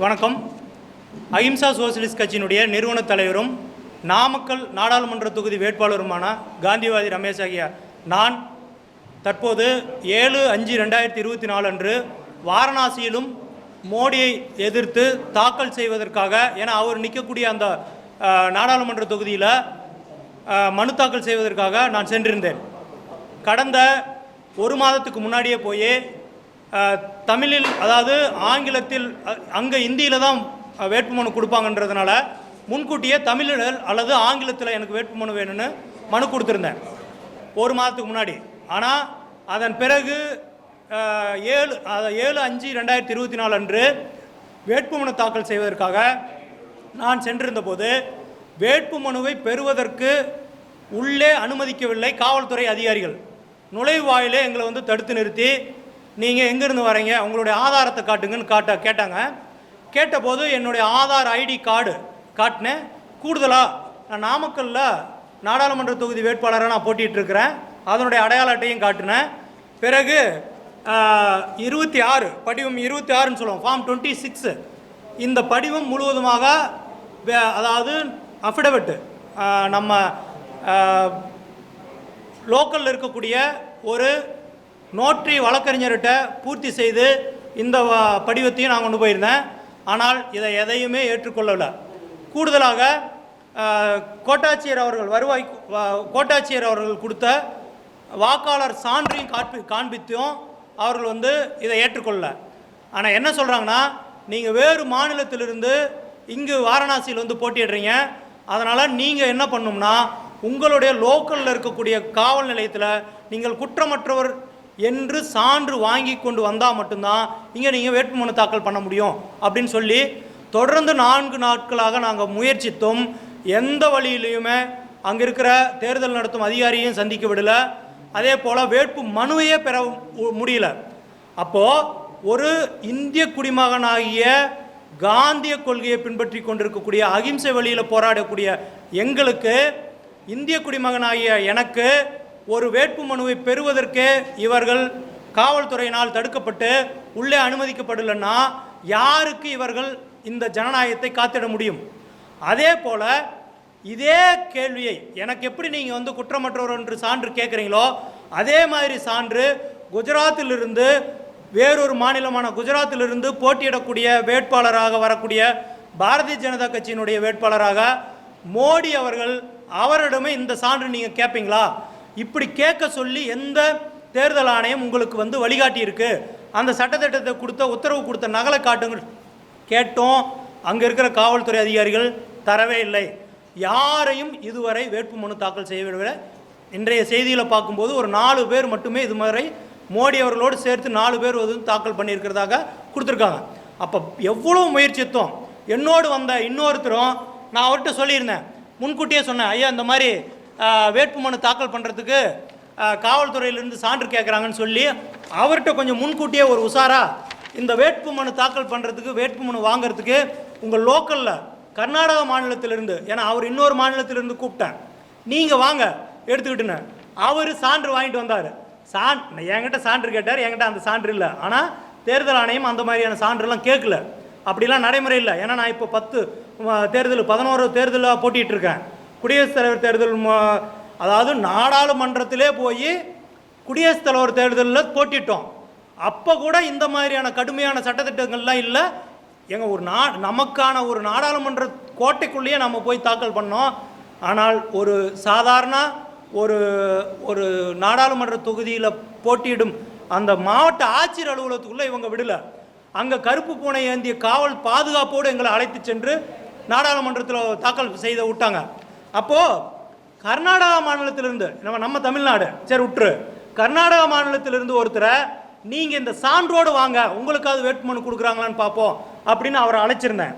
வணக்கம். அஹிம்சா சோசியலிஸ்ட் கட்சியினுடைய நிறுவன தலைவரும் நாமக்கல் நாடாளுமன்ற தொகுதி வேட்பாளருமான காந்திவாதி ரமேஷ் ஆகிய நான் தற்போது ஏழு அஞ்சு ரெண்டாயிரத்தி இருபத்தி நாலு அன்று வாரணாசியிலும் மோடியை எதிர்த்து தாக்கல் செய்வதற்காக ஏன்னா அவர் நிற்கக்கூடிய அந்த நாடாளுமன்ற தொகுதியில் மனு தாக்கல் செய்வதற்காக நான் சென்றிருந்தேன். கடந்த ஒரு மாதத்துக்கு முன்னாடியே போய் தமிழில் அதாவது ஆங்கிலத்தில் அங்கே இந்தியில் தான் வேட்புமனு கொடுப்பாங்கன்றதுனால முன்கூட்டியே தமிழில் அல்லது ஆங்கிலத்தில் எனக்கு வேட்புமனு வேணும்னு மனு கொடுத்துருந்தேன். ஒரு மாதத்துக்கு முன்னாடி. ஆனால் அதன் பிறகு ஏழு ஏழு அஞ்சு ரெண்டாயிரத்தி இருபத்தி நாலு அன்று வேட்புமனு தாக்கல் செய்வதற்காக நான் சென்றிருந்தபோது வேட்பு வேட்புமனுவை பெறுவதற்கு உள்ளே அனுமதிக்கவில்லை காவல்துறை அதிகாரிகள். நுழைவாயிலே எங்களை வந்து தடுத்து நிறுத்தி நீங்கள் எங்கேருந்து வரீங்க? உங்களுடைய ஆதாரத்தை காட்டுங்கன்னு காட்ட கேட்டாங்க. கேட்டபோது என்னுடைய ஆதார் ஐடி கார்டு காட்டினேன் கூடுதலாக நான் நாமக்கல்ல நாடாளுமன்ற தொகுதி வேட்பாளராக நான் போட்டிகிட்ருக்கிறேன் அதனுடைய அடையாள அட்டையும் காட்டினேன் பிறகு இருபத்தி ஆறு படிவம் இருபத்தி ஆறுன்னு சொல்லுவோம் ஃபார்ம் டுவெண்ட்டி சிக்ஸு. இந்த படிவம் முழுவதுமாக வே- அதாவது அஃபிடவிட்டு நம்ம லோக்கலில் இருக்கக்கூடிய ஒரு நோட்டரி வழக்கறிஞர்கிட்ட பூர்த்தி செய்து இந்த படிவத்தையும் நான் கொண்டு போயிருந்தேன். ஆனால் இதை எதையுமே ஏற்றுக்கொள்ளவில்லை. கூடுதலாக கோட்டாட்சியர் அவர்கள் வருவாய் கோட்டாட்சியர் அவர்கள் கொடுத்த வாக்காளர் சான்றையும் காண்பி காண்பித்தும் அவர்கள் வந்து இதை ஏற்றுக்கொள்ளல. ஆனால் என்ன சொல்கிறாங்கன்னா நீங்கள் வேறு மாநிலத்திலிருந்து இங்கு வாரணாசியில் வந்து போட்டியிடுறீங்க. அதனால் நீங்கள் என்ன பண்ணணும்னா உங்களுடைய லோக்கலில் இருக்கக்கூடிய காவல் நிலையத்தில் நீங்கள் குற்றமற்றவர் என்று சான்று வாங்கி கொண்டு வந்தால் மட்டும்தான் இங்கே நீங்கள் வேட்புமனு தாக்கல் பண்ண முடியும் அப்படின்னு சொல்லி தொடர்ந்து நான்கு நாட்களாக நாங்கள் முயற்சித்தோம். எந்த வழியிலையுமே அங்கே இருக்கிற தேர்தல் நடத்தும் அதிகாரியையும் சந்திக்க விடலை. அதே போல் வேட்பு மனுவையே பெற மு- முடியல. அப்போது ஒரு இந்திய குடிமகனாகிய காந்திய கொள்கையை பின்பற்றி கொண்டிருக்கக்கூடிய அகிம்சை வழியில் போராடக்கூடிய எங்களுக்கு இந்திய குடிமகனாகிய எனக்கு ஒரு வேட்பு மனுவை பெறுவதற்கே இவர்கள் காவல்துறையினால் தடுக்கப்பட்டு உள்ளே அனுமதிக்கப்படலைன்னா யாருக்கு இவர்கள் இந்த ஜனநாயகத்தை காத்திட முடியும்? அதே போல இதே கேள்வியை எனக்கு எப்படி நீங்கள் வந்து குற்றமற்றவர் என்று சான்று கேட்குறீங்களோ அதே மாதிரி சான்று குஜராத்திலிருந்து வேறொரு மாநிலமான குஜராத்திலிருந்து போட்டியிடக்கூடிய வேட்பாளராக வரக்கூடிய பாரதிய ஜனதா கட்சியினுடைய வேட்பாளராக மோடி அவர்கள் அவரிடமே இந்த சான்று நீங்கள் கேட்பீங்களா? இப்படி கேட்க சொல்லி எந்த தேர்தல் ஆணையம் உங்களுக்கு வந்து வழிகாட்டி இருக்கு அந்த சட்டத்திட்டத்தை கொடுத்த உத்தரவு கொடுத்த நகலை காட்டுங்க கேட்டோம். அங்கே இருக்கிற காவல்துறை அதிகாரிகள் தரவே இல்லை. யாரையும் இதுவரை வேட்புமனு தாக்கல் செய்யவிடவில்லை. இன்றைய செய்தியில் பார்க்கும்போது ஒரு நாலு பேர் மட்டுமே இது மாதிரி மோடி அவர்களோடு சேர்த்து நாலு பேர் வந்து தாக்கல் பண்ணியிருக்கிறதாக கொடுத்துருக்காங்க. அப்போ எவ்வளோ முயற்சித்தோம். என்னோடு வந்த இன்னொருத்தரும் நான் அவர்கிட்ட சொல்லியிருந்தேன். முன்கூட்டியே சொன்னேன் ஐயா இந்த மாதிரி வேட்புமனு தாக்கல் பண்ணுறதுக்கு காவல்துறையிலேருந்து சான்று கேட்குறாங்கன்னு சொல்லி அவர்கிட்ட கொஞ்சம் முன்கூட்டியே ஒரு உஷாராக இந்த வேட்புமனு தாக்கல் பண்ணுறதுக்கு வேட்புமனு வாங்குறதுக்கு உங்கள் லோக்கலில் கர்நாடக மாநிலத்திலிருந்து ஏன்னா அவர் இன்னொரு மாநிலத்திலிருந்து கூப்பிட்டேன். நீங்கள் வாங்க எடுத்துக்கிட்டுன்னு. அவர் சான்று வாங்கிட்டு வந்தார். சான் என்கிட்ட சான்று கேட்டார் என்கிட்ட அந்த சான்று இல்லை. ஆனால் தேர்தல் ஆணையம் அந்த மாதிரியான சான்றுலாம் கேட்கல அப்படிலாம் நடைமுறை இல்லை. ஏன்னா நான் இப்போ பத்து தேர்தல் பதினோரு தேர்தலாக போட்டிகிட்டு இருக்கேன். குடியரசுத் தலைவர் தேர்தல் அதாவது நாடாளுமன்றத்திலே போய் குடியரசுத் தலைவர் தேர்தலில் போட்டிட்டோம். அப்போ கூட இந்த மாதிரியான கடுமையான சட்டத்திட்டங்கள்லாம் இல்லை. எங்கள் ஒரு நா நமக்கான ஒரு நாடாளுமன்ற கோட்டைக்குள்ளேயே நம்ம போய் தாக்கல் பண்ணோம். ஆனால் ஒரு சாதாரண ஒரு ஒரு நாடாளுமன்ற தொகுதியில் போட்டியிடும் அந்த மாவட்ட ஆட்சியர் அலுவலகத்துக்குள்ளே இவங்க விடலை. அங்கே கருப்பு பூனை ஏந்திய காவல் பாதுகாப்போடு எங்களை அழைத்து சென்று நாடாளுமன்றத்தில் தாக்கல் செய்த விட்டாங்க. அப்போது கர்நாடகா மாநிலத்திலிருந்து நம்ம நம்ம தமிழ்நாடு சரி உற்று. கர்நாடகா மாநிலத்திலிருந்து ஒருத்தரை நீங்கள் இந்த சான்றோடு வாங்க. உங்களுக்காவது வேட்புமனு கொடுக்குறாங்களான்னு பார்ப்போம் அப்படின்னு அவரை அழைச்சிருந்தேன்.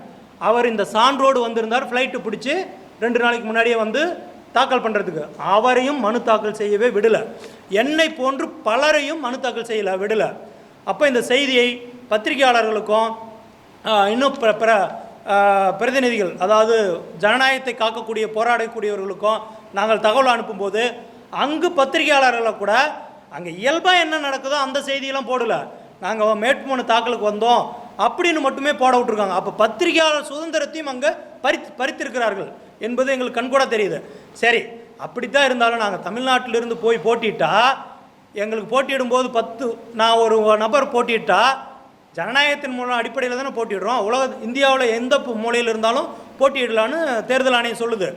அவர் இந்த சான்றோடு வந்திருந்தார். ஃப்ளைட்டு பிடிச்சி ரெண்டு நாளைக்கு முன்னாடியே வந்து தாக்கல் பண்ணுறதுக்கு அவரையும் மனு தாக்கல் செய்யவே விடலை. என்னை போன்று பலரையும் மனு தாக்கல் செய்யலை விடலை. அப்போ இந்த செய்தியை பத்திரிகையாளர்களுக்கும் இன்னும் பிற பிரதிநிதிகள் அதாவது ஜனநாயகத்தை காக்கக்கூடிய போராடக்கூடியவர்களுக்கும் நாங்கள் தகவல் அனுப்பும்போது அங்கு பத்திரிகையாளர்களை கூட அங்கே இயல்பாக என்ன நடக்குதோ அந்த செய்தியெல்லாம் போடல. நாங்கள் வேட்புமனு தாக்கலுக்கு வந்தோம் அப்படின்னு மட்டுமே போட விட்டுருக்காங்க. அப்போ பத்திரிகையாளர் சுதந்திரத்தையும் அங்கே பறித்து பறித்திருக்கிறார்கள் என்பது எங்களுக்கு கண்கூட தெரியுது. சரி அப்படித்தான் இருந்தாலும் நாங்கள் தமிழ்நாட்டிலிருந்து போய் போட்டிட்டா எங்களுக்கு போட்டியிடும்போது பத்து நான் ஒரு நபர் போட்டிட்டால் ஜனநாயகத்தின் மூலம் அடிப்படையில் தானே போட்டிடுறோம் உலக இந்தியாவில் எந்த மூலையில் இருந்தாலும் போட்டியிடலான்னு தேர்தல் ஆணையம் சொல்லுது.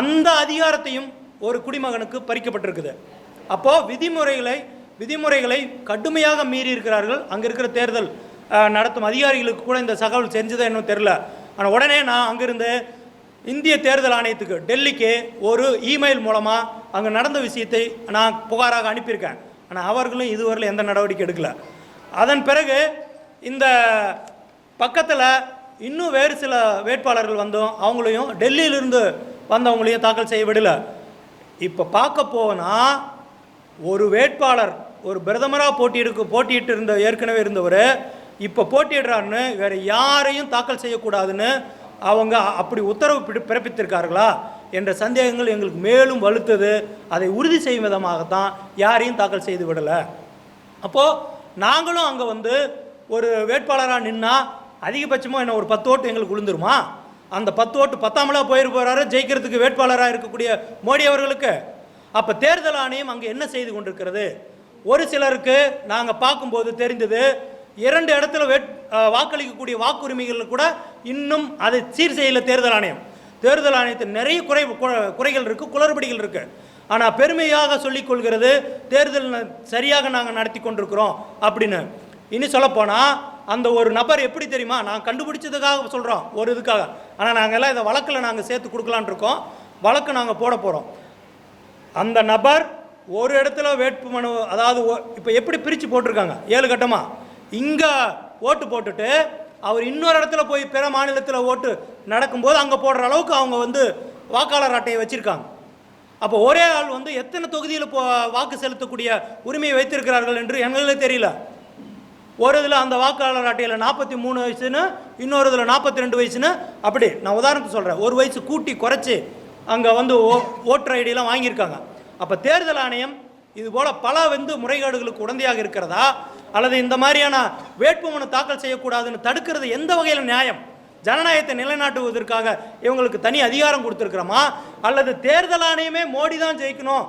அந்த அதிகாரத்தையும் ஒரு குடிமகனுக்கு பறிக்கப்பட்டிருக்குது. அப்போது விதிமுறைகளை விதிமுறைகளை கடுமையாக மீறி இருக்கிறார்கள். அங்கே இருக்கிற தேர்தல் நடத்தும் அதிகாரிகளுக்கு கூட இந்த தகவல் செஞ்சதா இன்னும் தெரில ஆனால் உடனே நான் அங்கிருந்து இந்திய தேர்தல் ஆணையத்துக்கு டெல்லிக்கு ஒரு இமெயில் மூலமாக அங்கே நடந்த விஷயத்தை நான் புகாராக அனுப்பியிருக்கேன். ஆனால் அவர்களும் இதுவரையில் எந்த நடவடிக்கை எடுக்கல. அதன் பிறகு இந்த பக்கத்தில் இன்னும் வேறு சில வேட்பாளர்கள் வந்தோம். அவங்களையும் டெல்லியிலிருந்து வந்தவங்களையும் தாக்கல் செய்ய விடல. இப்போ பார்க்க போனால் ஒரு வேட்பாளர் ஒரு பிரதமராக போட்டியிருக்கு போட்டியிட்டு இருந்த ஏற்கனவே இருந்தவர் இப்போ போட்டியிடுறாருன்னு வேறு யாரையும் தாக்கல் செய்யக்கூடாதுன்னு அவங்க அப்படி உத்தரவு பிடி- பிறப்பித்திருக்கார்களா என்ற சந்தேகங்கள் எங்களுக்கு மேலும் வலுத்தது. அதை உறுதி செய்யும் விதமாகத்தான் யாரையும் தாக்கல் செய்து விடலை. அப்போது நாங்களும் அங்கே வந்து ஒரு வேட்பாளராக நின்னா அதிகபட்சமாக என்ன ஒரு பத்து ஓட்டு எங்களுக்கு விழுந்துருமா? அந்த பத்து ஓட்டு பத்தாமலாக போயிரு போகிறாரு ஜெயிக்கிறதுக்கு வேட்பாளராக இருக்கக்கூடிய மோடி அவர்களுக்கு. அப்போ தேர்தல் ஆணையம் அங்கே என்ன செய்து கொண்டிருக்கிறது? ஒரு சிலருக்கு நாங்கள் பார்க்கும்போது தெரிந்தது இரண்டு இடத்துல வேட் வாக்களிக்கக்கூடிய வாக்குரிமைகள் கூட இன்னும் அதை சீர் செய்யல தேர்தல் ஆணையம். தேர்தல் ஆணையத்தில் நிறைய குறை குறைகள் இருக்குது குளறுபடிகள் இருக்குது ஆனால் பெருமையாக சொல்லிக்கொள்கிறது தேர்தல் சரியாக நாங்கள் நடத்தி கொண்டிருக்கிறோம் அப்படின்னு. இனி சொல்லப்போனால் அந்த ஒரு நபர் எப்படி தெரியுமா நான் கண்டுபிடிச்சதுக்காக சொல்கிறோம் ஒரு இதுக்காக. ஆனால் நாங்கள் எல்லாம் இதை வழக்கில் நாங்கள் சேர்த்து கொடுக்கலான்னு இருக்கோம். வழக்கு நாங்கள் போட போகிறோம் அந்த நபர் ஒரு இடத்துல வேட்புமனு அதாவது இப்போ எப்படி பிரித்து போட்டிருக்காங்க? ஏழு கட்டமாக இங்கே ஓட்டு போட்டுட்டு அவர் இன்னொரு இடத்துல போய் பிற மாநிலத்தில் ஓட்டு நடக்கும்போது அங்கே போடுற அளவுக்கு அவங்க வந்து வாக்காளர் அட்டையை வச்சுருக்காங்க. அப்போ ஒரே ஆள் வந்து எத்தனை தொகுதியில் போ வாக்கு செலுத்தக்கூடிய உரிமையை வைத்திருக்கிறார்கள் என்று எங்களுக்கு தெரியல. ஒரு இதில் அந்த வாக்காளர் அட்டையில் நாற்பத்தி மூணு வயசுன்னு இன்னொரு இதில் நாற்பத்தி ரெண்டு வயசுன்னு அப்படி. நான் உதாரணத்துக்கு சொல்கிறேன் ஒரு வயசு கூட்டி குறைச்சி அங்கே வந்து ஓ ஓட்டர் ஐடியெலாம் வாங்கியிருக்காங்க. அப்போ தேர்தல் ஆணையம் இது போல் பல வந்து முறைகேடுகளுக்கு உடந்தையாக இருக்கிறதா? அல்லது இந்த மாதிரியான வேட்புமனு தாக்கல் செய்யக்கூடாதுன்னு தடுக்கிறது எந்த வகையில் நியாயம்? ஜனநாயகத்தை நிலைநாட்டுவதற்காக இவங்களுக்கு தனி அதிகாரம் கொடுத்துருக்குறோமா? அல்லது தேர்தல் ஆணையமே மோடி தான் ஜெயிக்கணும்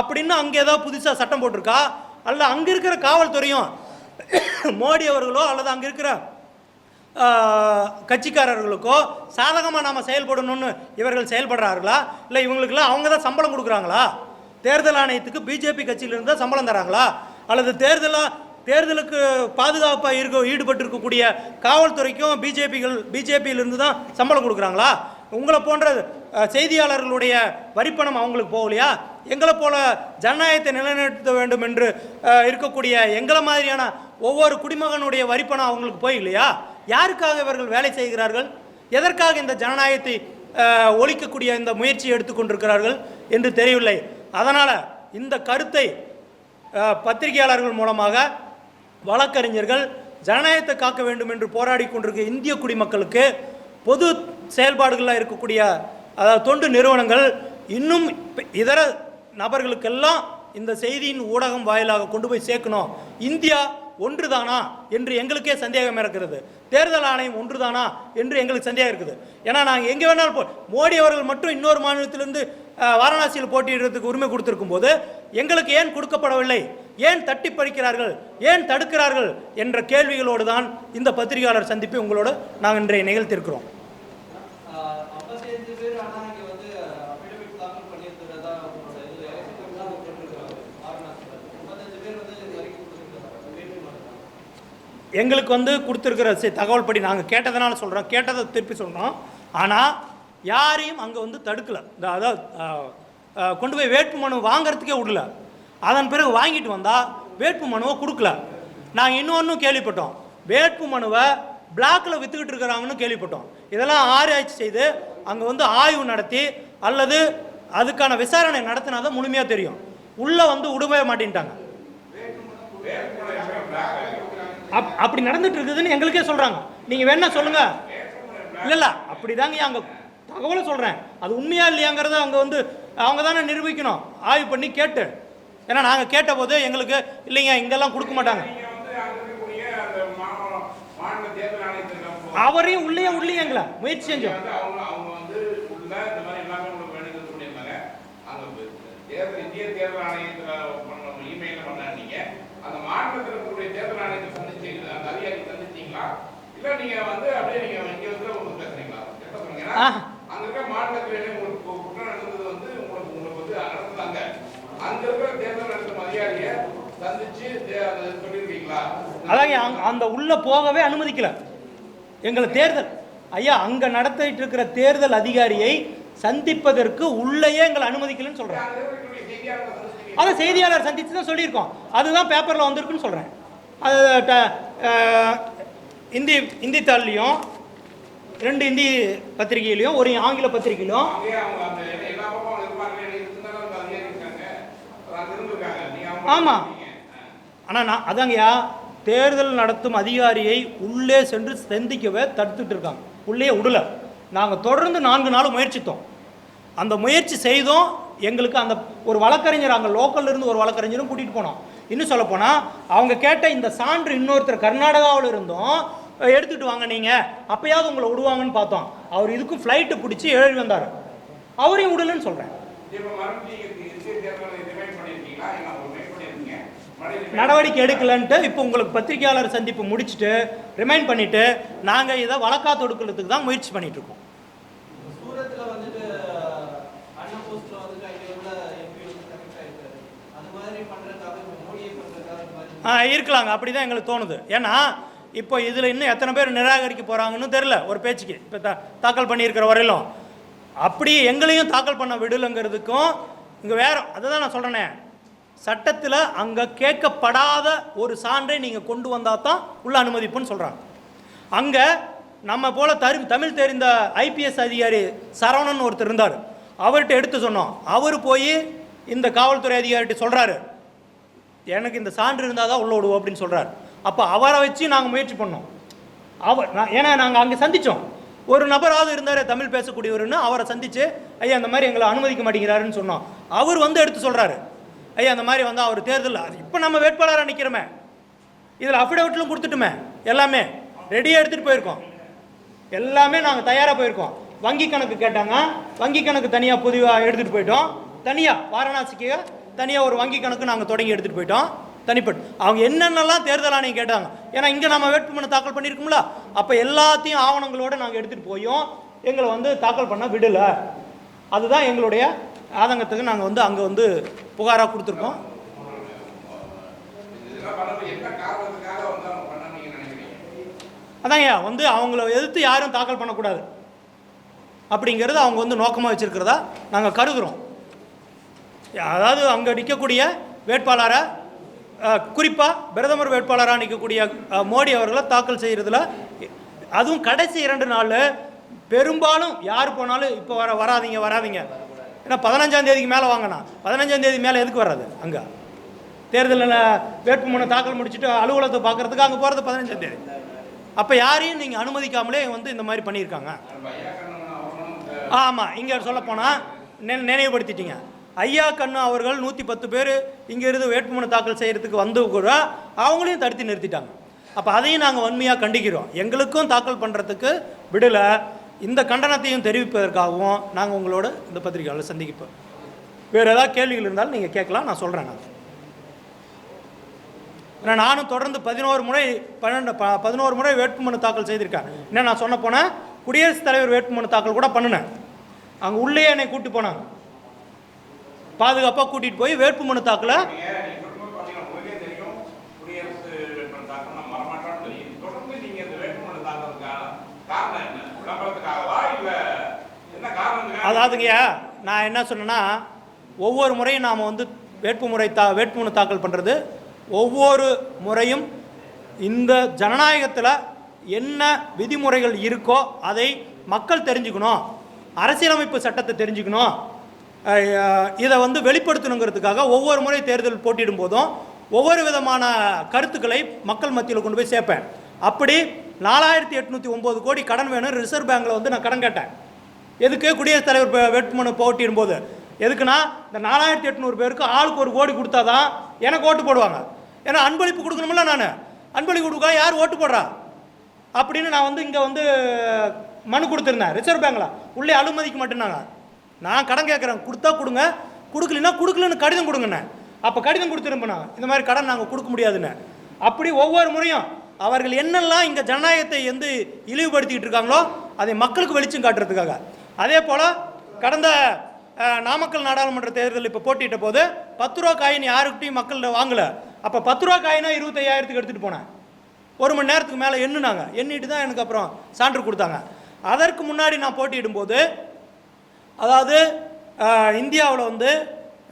அப்படின்னு அங்கே ஏதாவது புதுசாக சட்டம் போட்டிருக்கா? அல்ல அங்கே இருக்கிற காவல்துறையும் மோடி அவர்களோ அல்லது அங்கே இருக்கிற கட்சிக்காரர்களுக்கோ சாதகமாக நாம் செயல்படணும்னு இவர்கள் செயல்படுறார்களா? இல்லை இவங்களுக்கெல்லாம் அவங்க தான் சம்பளம் கொடுக்குறாங்களா? தேர்தல் ஆணையத்துக்கு பிஜேபி கட்சியிலிருந்து தான் சம்பளம் தராங்களா? அல்லது தேர்தலாக தேர்தலுக்கு பாதுகாப்பாக இருக்க ஈடுபட்டு இருக்கக்கூடிய காவல்துறைக்கும் பிஜேபிகள் பிஜேபியிலிருந்து தான் சம்பளம் கொடுக்குறாங்களா? உங்களை போன்ற செய்தியாளர்களுடைய வரிப்பணம் அவங்களுக்கு போகலையா? எங்களை போல ஜனநாயகத்தை நிலைநிறுத்த வேண்டும் என்று இருக்கக்கூடிய எங்களை மாதிரியான ஒவ்வொரு குடிமகனுடைய வரிப்பணம் அவங்களுக்கு போய் இல்லையா யாருக்காக இவர்கள் வேலை செய்கிறார்கள்? எதற்காக இந்த ஜனநாயகத்தை ஒழிக்கக்கூடிய இந்த முயற்சியை எடுத்துக்கொண்டிருக்கிறார்கள் என்று தெரியவில்லை. அதனால் இந்த கருத்தை பத்திரிகையாளர்கள் மூலமாக வழக்கறிஞர்கள் ஜனநாயகத்தை காக்க வேண்டும் என்று போராடி கொண்டிருக்க இந்திய குடிமக்களுக்கு பொது செயல்பாடுகளில் இருக்கக்கூடிய அதாவது தொண்டு நிறுவனங்கள் இன்னும் இதர நபர்களுக்கெல்லாம் இந்த செய்தியின் ஊடகம் வாயிலாக கொண்டு போய் சேர்க்கணும். இந்தியா ஒன்றுதானா என்று எங்களுக்கே சந்தேகம் இருக்கிறது. தேர்தல் ஆணையம் ஒன்றுதானா என்று எங்களுக்கு சந்தேகம் இருக்குது. ஏன்னா நாங்கள் எங்கே வேணாலும் போ மோடி அவர்கள் மட்டும் இன்னொரு மாநிலத்திலிருந்து வாரணாசியில் போட்டியிடுறதுக்கு உரிமை கொடுத்துருக்கும் போது எங்களுக்கு ஏன் கொடுக்கப்படவில்லை? ஏன் தட்டி பறிக்கிறார்கள்? ஏன் தடுக்கிறார்கள்? என்ற கேள்விகளோடு தான் இந்த பத்திரிகையாளர் சந்திப்பை உங்களோடு நாங்கள் இன்றைய நிகழ்த்திருக்கிறோம் ஐம்பத்தஞ்சு பேர் ஆனா இங்க வந்து அபிடவிட் தாக்கல் பண்ணியிருக்கிறதா உங்களோட இதுல எலெக்ஷன் கமிஷன் போட்டிருக்காங்க வாரணாசியில் ஐம்பத்தஞ்சு பேர் வந்து இது வரைக்கும் கொடுத்துருக்காங்க வேட்புமனு எங்களுக்கு வந்து கொடுத்துருக்கிற சி- தகவல் படி நாங்கள் கேட்டதனால சொல்கிறோம் கேட்டதை திருப்பி சொல்கிறோம் ஆனால் யாரையும் அங்கே வந்து தடுக்கலை இந்த அதாவது கொண்டு போய் வேட்பு மனு வாங்கிறதுக்கே விடல அதன் பிறகு வாங்கிட்டு வந்தால் வேட்பு மனுவை கொடுக்கல நாங்கள் இன்னொன்றும் கேள்விப்பட்டோம் வேட்பு மனுவை பிளாக்கில் விற்றுக்கிட்டு இருக்கிறாங்கன்னு கேள்விப்பட்டோம் இதெல்லாம் ஆராய்ச்சி செய்து அங்கே வந்து ஆய்வு நடத்தி அல்லது அதுக்கான விசாரணை நடத்தினா தான் முழுமையாக தெரியும் உள்ளே வந்து விடவே மாட்டேன்ட்டாங்க அப் அப்படி நடந்துட்டு இருக்குதுன்னு எங்களுக்கே சொல்கிறாங்க நீங்கள் வேணா சொல்லுங்க. இல்லைல்ல இல்ல அப்படிதாங்க அங்கே தகவலை சொல்கிறேன் அது உண்மையா இல்லையாங்கிறத அவங்க வந்து அவங்க தானே நிரூபிக்கணும். ஆய்வு பண்ணி கேட்டு. ஏன்னா நாங்கள் கேட்ட போது எங்களுக்கு இல்லைங்க இங்கெல்லாம் கொடுக்க மாட்டாங்க. அவரையும் உள்ளே உள்ளேங்களா முயற்சி செஞ்சோம். தேர்தல் இந்திய தேர்தல் பண்ண இமெயில பண்ணாங்க அந்த மாநிலத்தில் இருக்கக்கூடிய தேர்தல் ஆணையத்தை சந்திச்சீங்க அந்த அதிகாரி சந்திச்சீங்களா? இல்ல நீங்க வந்து அப்படியே நீங்க இங்க வந்து உங்களுக்கு பேசுறீங்களா. அங்க இருக்க மாநிலத்திலே உங்களுக்கு குற்றம் நடந்தது வந்து உங்களுக்கு உங்களுக்கு வந்து நடந்தாங்க அங்க இருக்கிற தேர்தல் நடத்தும் அதிகாரியை சந்திச்சு சொல்லியிருக்கீங்களா? அதாங்க அந்த உள்ள போகவே அனுமதிக்கல. எங்களை தேர்தல். ஐயா அங்க நடத்திட்டு இருக்கிற தேர்தல் அதிகாரியை சந்திப்பதற்கு உள்ளேயே எங்களை அனுமதிக்கலன்னு சொல்கிறேன் அதை செய்தியாளர் சந்தித்து தான் சொல்லியிருக்கோம். அதுதான் பேப்பரில் வந்திருக்குன்னு சொல்கிறேன் அது ட- இந்தி இந்தி தாள்லையும் ரெண்டு இந்தி பத்திரிகையிலையும் ஒரு ஆங்கில பத்திரிகையிலும் ஆமாம் ஆனால் நான் அதாங்கய்யா தேர்தல் நடத்தும் அதிகாரியை உள்ளே சென்று சந்திக்கவே தடுத்துட்டு இருக்காங்க. உள்ளே விடலை நாங்கள் தொடர்ந்து நான்கு நாள் முயற்சித்தோம். அந்த முயற்சி செய்தோம். எங்களுக்கு அந்த ஒரு வழக்கறிஞர் அங்கே லோக்கல்ல இருந்து ஒரு வழக்கறிஞரும் கூட்டிகிட்டு போனோம். இன்னும் சொல்ல போனால் அவங்க கேட்ட இந்த சான்று இன்னொருத்தர் கர்நாடகாவில் இருந்தும் அஹ், எடுத்துட்டு வாங்க நீங்கள் அப்பயாவது உங்களை விடுவாங்கன்னு பார்த்தோம். அவர் இதுக்கும் ஃப்ளைட்டு பிடிச்சி எழுதி வந்தார். அவரையும் விடலன்னு சொல்கிறேன் நடவடிக்கை எடுக்கலன்ட்டு இப்போ உங்களுக்கு பத்திரிகையாளர் சந்திப்பு முடிச்சுட்டு ரிமைண்ட் பண்ணிட்டு நாங்கள் இதை வழக்கா தொடுக்கிறதுக்கு தான் முயற்சி பண்ணிட்டு இருக்கோம் சூரத்துல வந்துட்டு அண்ணன் போஸ்ட்ல வந்துட்டு அங்கே உள்ள எம்பி வந்து கனெக்ட் ஆயிருக்காரு அந்த மாதிரி பண்றதுக்காக இப்ப மோடியை பண்றதுக்காக இந்த மாதிரி ஆ இருக்கலாங்க. அப்படி தான் எங்களுக்கு தோணுது. ஏன்னா இப்போ இதில் இன்னும் எத்தனை பேர் நிராகரிக்க போகிறாங்கன்னு தெரில ஒரு பேச்சுக்கு. இப்போ தா தாக்கல் பண்ணியிருக்கிற வரையிலும். அப்படி எங்களையும் தாக்கல் பண்ண விடலைங்கிறதுக்கும் இங்கே வேற அதை தான் நான் சொல்கிறேனே சட்டத்தில் அங்கே கேட்கப்படாத ஒரு சான்றை நீங்கள் கொண்டு வந்தால் தான் உள்ள அனுமதிப்புன்னு சொல்கிறாங்க அங்கே நம்ம போல் தரு தமிழ் தெரிந்த ஐபிஎஸ் அதிகாரி சரவணன் ஒருத்தர் இருந்தார். அவர்கிட்ட எடுத்து சொன்னோம். அவர் போய் இந்த காவல்துறை அதிகாரிகிட்ட சொல்கிறாரு எனக்கு இந்த சான்று இருந்தால் தான் உள்ள விடுவோம் அப்படின்னு சொல்கிறார் அப்போ அவரை வச்சு நாங்கள் முயற்சி பண்ணோம். அவர் நான் ஏன்னா நாங்கள் அங்கே சந்தித்தோம் ஒரு நபராவது இருந்தார் தமிழ் பேசக்கூடியவர்னு அவரை சந்தித்து ஐயா அந்த மாதிரி எங்களை அனுமதிக்க மாட்டேங்கிறாருன்னு சொன்னோம். அவர் வந்து எடுத்து சொல்கிறாரு ஐயா அந்த மாதிரி வந்து அவர் தேர்தல் இப்போ நம்ம வேட்பாளராக நிற்கிறோமே இதில் அஃபிடவிட்லும் கொடுத்துட்டுமே எல்லாமே ரெடியாக எடுத்துகிட்டு போயிருக்கோம். எல்லாமே நாங்கள் தயாராக போயிருக்கோம். வங்கி கணக்கு கேட்டாங்க. வங்கி கணக்கு தனியாக புதிவாக எடுத்துகிட்டு போயிட்டோம். தனியாக வாரணாசிக்கு தனியாக ஒரு வங்கி கணக்கு நாங்கள் தொடங்கி எடுத்துகிட்டு போயிட்டோம். தனிப்பட்டு அவங்க என்னென்னலாம் தேர்தல் ஆணையம் கேட்டாங்க. ஏன்னா இங்கே நம்ம வேட்புமனு தாக்கல் பண்ணியிருக்கோம்ல. அப்போ எல்லாத்தையும் ஆவணங்களோடு நாங்கள் எடுத்துகிட்டு போயும். எங்களை வந்து தாக்கல் பண்ண விடலை. அதுதான் எங்களுடைய ஆதங்கத்துக்கு நாங்கள் வந்து அங்கே வந்து புகாராக கொடுத்துருக்கோம். அதாங்கய்யா வந்து அவங்கள எதிர்த்து யாரும் தாக்கல் பண்ணக்கூடாது. அப்படிங்கிறது அவங்க வந்து நோக்கமாக வச்சுருக்கிறதா நாங்கள் கருதுகிறோம் அதாவது அங்கே நிற்கக்கூடிய வேட்பாளரை குறிப்பாக பிரதமர் வேட்பாளராக நிற்கக்கூடிய மோடி அவர்களை தாக்கல் செய்கிறதுல அதுவும் கடைசி இரண்டு நாள் பெரும்பாலும் யார் போனாலும் இப்போ வர வராதீங்க வராதீங்க. ஏன்னா பதினஞ்சாம் தேதிக்கு மேலே வாங்கினா பதினஞ்சாம் தேதி மேலே எதுக்கு வராது அங்கே? தேர்தலில் வேட்புமனு தாக்கல் முடிச்சுட்டு அலுவலகத்தை பார்க்குறதுக்கு அங்கே போகிறது பதினஞ்சாம் தேதி. அப்போ யாரையும் நீங்கள் அனுமதிக்காமலே வந்து இந்த மாதிரி பண்ணியிருக்காங்க. ஆமாம் இங்கே சொல்லப்போனால் நெ நினைவுபடுத்திட்டீங்க. ஐயா கண்ணு அவர்கள் நூற்றி பத்து பேர் இங்கேருந்து வேட்புமனு தாக்கல் செய்கிறதுக்கு வந்து கூட அவங்களையும் தடுத்து நிறுத்திட்டாங்க. அப்போ அதையும் நாங்கள் வன்மையாக கண்டிக்கிறோம். எங்களுக்கும் தாக்கல் பண்ணுறதுக்கு விடலை. இந்த கண்டனத்தையும் தெரிவிப்பதற்காகவும் நாங்கள் உங்களோட இந்த பத்திரிகையாளர் சந்திப்போம் வேறு ஏதாவது கேள்விகள் இருந்தாலும் நீங்கள் கேட்கலாம் நான் சொல்கிறேன் நான். ஏன்னா நானும் தொடர்ந்து பதினோரு முறை பன்னெண்டு ப பதினோரு முறை வேட்புமனு தாக்கல் செய்திருக்கேன். என்ன நான் சொன்ன போனேன்? குடியரசுத் தலைவர் வேட்புமனு தாக்கல் கூட பண்ணினேன். அங்கே உள்ளே என்னை கூட்டி போனாங்க. பாதுகாப்பாக கூட்டிகிட்டு போய் வேட்புமனு தாக்கலை. நீங்க நீங்க நான் என்ன அதாவதுங்கய்யா நான் என்ன சொன்னேன்னா ஒவ்வொரு முறையும் நாம் வந்து வேட்புமுறை தா வேட்புமனு தாக்கல் பண்ணுறது ஒவ்வொரு முறையும் இந்த ஜனநாயகத்தில் என்ன விதிமுறைகள் இருக்கோ அதை மக்கள் தெரிஞ்சுக்கணும். அரசியலமைப்பு சட்டத்தை தெரிஞ்சுக்கணும். இதை வந்து வெளிப்படுத்தணுங்கிறதுக்காக ஒவ்வொரு முறை தேர்தல் போட்டியிடும் போதும் ஒவ்வொரு விதமான கருத்துக்களை மக்கள் மத்தியில் கொண்டு போய் சேர்ப்பேன். அப்படி நாலாயிரத்தி எட்நூற்றி ஒம்பது கோடி கடன் வேணும் ரிசர்வ் பேங்க்கில் வந்து நான் கடன் கேட்டேன். எதுக்கு? குடியரசுத் தலைவர் வேட்புமனு போட்டியிடும் போது எதுக்குன்னா இந்த நாலாயிரத்தி எட்நூறு பேருக்கு ஆளுக்கு ஒரு கோடி கொடுத்தாதான் எனக்கு ஓட்டு போடுவாங்க. ஏன்னா அன்பளிப்பு கொடுக்கணும்ல நான். அன்பளிப்பு கொடுக்க யார் ஓட்டு போடுறா? அப்படின்னு நான் வந்து இங்கே வந்து மனு கொடுத்துருந்தேன் ரிசர்வ் பேங்கில். உள்ளே அனுமதிக்க மாட்டேன்னாங்க. நான் கடன் கேட்குறேன் கொடுத்தா கொடுங்க. கொடுக்கலன்னா கொடுக்கலன்னு கடிதம் கொடுங்கண்ணே. அப்போ கடிதம் கொடுத்துருப்பேன் இந்த மாதிரி கடன் நாங்கள் கொடுக்க முடியாதுன்னு. அப்படி ஒவ்வொரு முறையும் அவர்கள் என்னெல்லாம் இங்கே ஜனநாயகத்தை வந்து இழிவுபடுத்திக்கிட்டு இருக்காங்களோ அதை மக்களுக்கு வெளிச்சம் காட்டுறதுக்காக. அதே போல் கடந்த நாமக்கல் நாடாளுமன்ற தேர்தல் இப்போ போட்டியிட்ட போது பத்து ரூபா காயின் யாருக்கிட்டையும் மக்கள் வாங்கலை. அப்போ பத்து ரூபா காயினா இருபத்தையாயிரத்துக்கு எடுத்துகிட்டு போனேன். ஒரு மணி நேரத்துக்கு மேலே எண்ணுனாங்க. எண்ணிட்டு தான் எனக்கு அப்புறம் சான்று கொடுத்தாங்க. அதற்கு முன்னாடி நான் போட்டியிடும்போது அதாவது இந்தியாவில் வந்து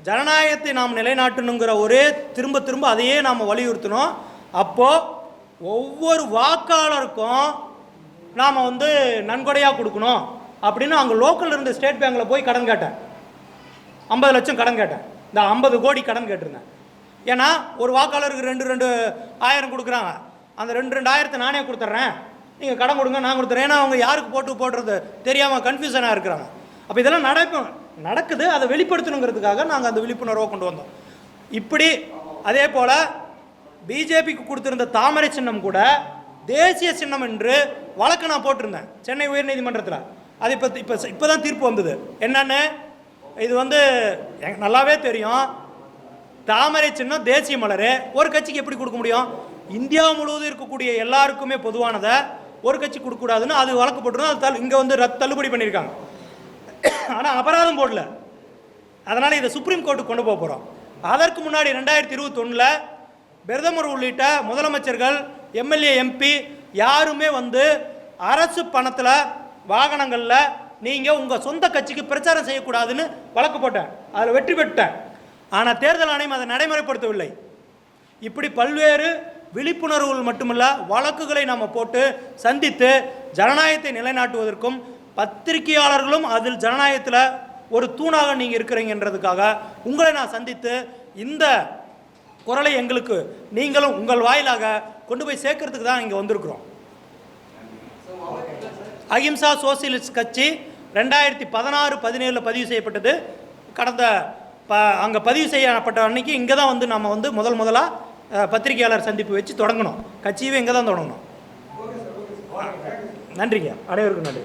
ஜனநாயகத்தை நாம் நிலைநாட்டணுங்கிற ஒரே திரும்ப திரும்ப அதையே நாம் வலியுறுத்தணும். அப்போது ஒவ்வொரு வாக்காளருக்கும் நாம் வந்து நன்கொடையாக கொடுக்கணும் அப்படின்னு அங்கே லோக்கலில் இருந்து ஸ்டேட் பேங்கில் போய் கடன் கேட்டேன். ஐம்பது லட்சம் கடன் கேட்டேன். இந்த ஐம்பது கோடி கடன் கேட்டிருந்தேன். ஏன்னா ஒரு வாக்காளருக்கு ரெண்டு ரெண்டு ஆயிரம் கொடுக்குறாங்க. அந்த ரெண்டு ரெண்டாயிரத்தை நானே கொடுத்துட்றேன். நீங்கள் கடன் கொடுங்க நான் கொடுத்துறேன் ஏன்னா அவங்க யாருக்கு போட்டு போடுறது தெரியாமல் கன்ஃபியூஷனாக இருக்கிறாங்க. அப்போ இதெல்லாம் நடக்கும். நடக்குது அதை வெளிப்படுத்தணுங்கிறதுக்காக நாங்கள் அந்த விழிப்புணர்வை கொண்டு வந்தோம். இப்படி அதே போல் பிஜேபிக்கு கொடுத்துருந்த தாமரை சின்னம் கூட தேசிய சின்னம் என்று வழக்கு நான் போட்டிருந்தேன் சென்னை உயர்நீதிமன்றத்தில். அது இப்போ இப்போ இப்போ தான் தீர்ப்பு வந்தது. என்னன்னு இது வந்து எனக்கு நல்லாவே தெரியும். தாமரை சின்னம் தேசிய மலர் ஒரு கட்சிக்கு எப்படி கொடுக்க முடியும்? இந்தியா முழுவதும் இருக்கக்கூடிய எல்லாருக்குமே பொதுவானதை ஒரு கட்சி கொடுக்கக்கூடாதுன்னு அது வழக்கு போட்டிருந்தோம். அது தள்ளு இங்கே வந்து ரத் தள்ளுபடி பண்ணியிருக்காங்க. ஆனால் அபராதம் போடல. அதனால் இதை சுப்ரீம் கோர்ட்டுக்கு கொண்டு போக போகிறோம் அதற்கு முன்னாடி ரெண்டாயிரத்தி இருபத்தொன்னில் பிரதமர் உள்ளிட்ட முதலமைச்சர்கள் எம்எல்ஏ எம்பி யாருமே வந்து அரசு பணத்தில் வாகனங்களில் நீங்கள் உங்கள் சொந்த கட்சிக்கு பிரச்சாரம் செய்யக்கூடாதுன்னு வழக்கு போட்டேன். அதில் வெற்றி பெற்றேன். ஆனால் தேர்தல் ஆணையம் அதை நடைமுறைப்படுத்தவில்லை. இப்படி பல்வேறு விழிப்புணர்வுகள் மட்டுமல்ல வழக்குகளை நாம் போட்டு சந்தித்து ஜனநாயகத்தை நிலைநாட்டுவதற்கும் பத்திரிகையாளர்களும் அதில் ஜனநாயகத்தில் ஒரு தூணாக நீங்கள் இருக்கிறீங்கன்றதுக்காக உங்களை நான் சந்தித்து இந்த குரலை எங்களுக்கு நீங்களும் உங்கள் வாயிலாக கொண்டு போய் சேர்க்கறதுக்கு தான் இங்கே வந்திருக்கிறோம். அகிம்சா சோசியலிஸ்ட் கட்சி ரெண்டாயிரத்தி பதினாறு பதினேழில் பதிவு செய்யப்பட்டது. கடந்த ப அங்கே பதிவு செய்யப்பட்ட அன்னைக்கு இங்கே தான் வந்து நம்ம வந்து முதல் முதலாக பத்திரிகையாளர் சந்திப்பு வச்சு தொடங்கணும். கட்சியவே இங்கே தான் தொடங்கணும். நன்றிங்க. அனைவருக்கும் நன்றி.